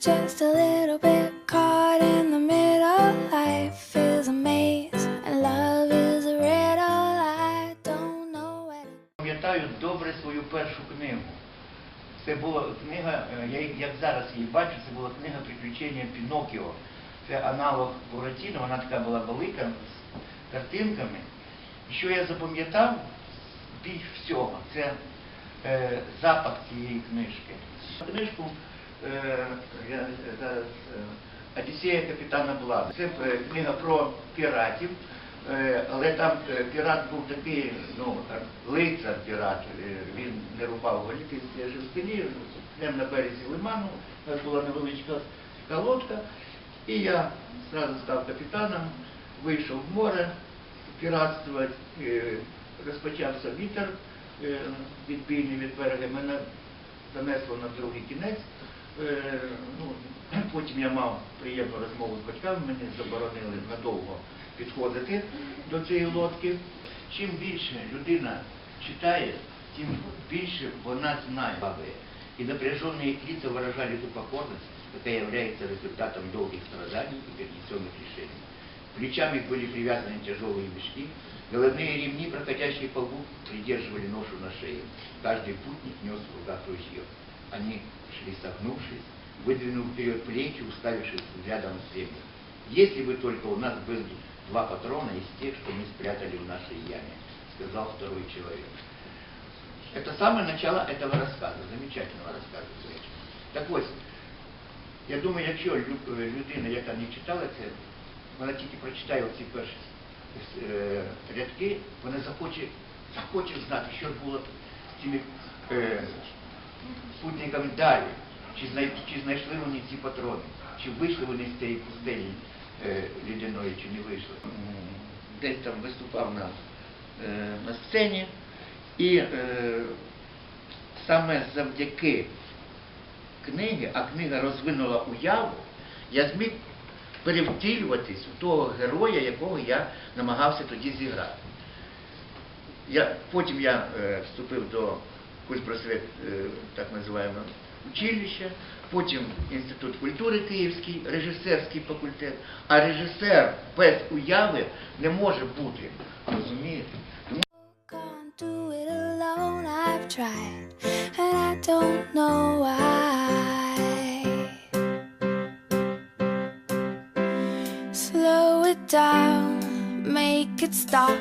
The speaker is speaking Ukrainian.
just a little bit caught in the middle. Life is a maze, and love is a riddle. I don't know where to. Пам'ятаю добре свою першу книгу. Це була книга, е, я як зараз її бачу, це була книга «Приключення Пінокіо». Це аналог Буратіно, вона така була велика, з картинками. Що я запам'ятав більш всього, це е, запах цієї книжки. Книжку я зараз е, Одіссея капітана Блада. Це е, книга про піратів. Е, Але там е, пірат був такий, ну, лицар пірат, е, він не рубав голіти, я жив селі, прямо на березі лиману, у була невеличка така лодка, і я зразу став капітаном, вийшов в море піратствувати, е, розпочався вітер е, відбійний від берега, мене занесло на другий кінець. Е, ну, Потім я мав приємну розмову з батьками, мені заборонили надовго підходити до цієї лодки. Чим більше людина читає, тим більше вона знає. И напряженные лица выражали ту покорность, какая является результатом долгих страданий и перенесенных решений. Плечами были привязаны тяжелые мешки, головные ремни, проходящие по лбу, придерживали ношу на шее. Каждый путник нес в руках ружье. Они шли согнувшись, выдвинув вперед плечи, уставившись взглядом в землю. Если бы только у нас были два патрона из тех, что мы спрятали в нашей яме, сказал второй человек. Это самое начало этого рассказа, замечательного рассказа. до речі. Так ось, я думаю, якщо лю- е, людина, яка не читала це, вона тільки прочитає оці перші е, рядки, вона захоче, захоче знати, що ж було з цими е, спутниками далі, чи, знай, чи знайшли вони ці патрони, чи вийшли вони з цієї пустелі е, лідяної, чи не вийшли. Десь там виступав на, е, на сцені, і е, саме завдяки книги, а книга розвинула уяву, я зміг перевтілюватись у того героя, якого я намагався тоді зіграти. Я, потім я е, вступив до культпросвет, е, так називаємо, училища, потім Інститут культури Київський, режисерський факультет. А режисер без уяви не може бути. Розумієте? Slow it down, make it stop.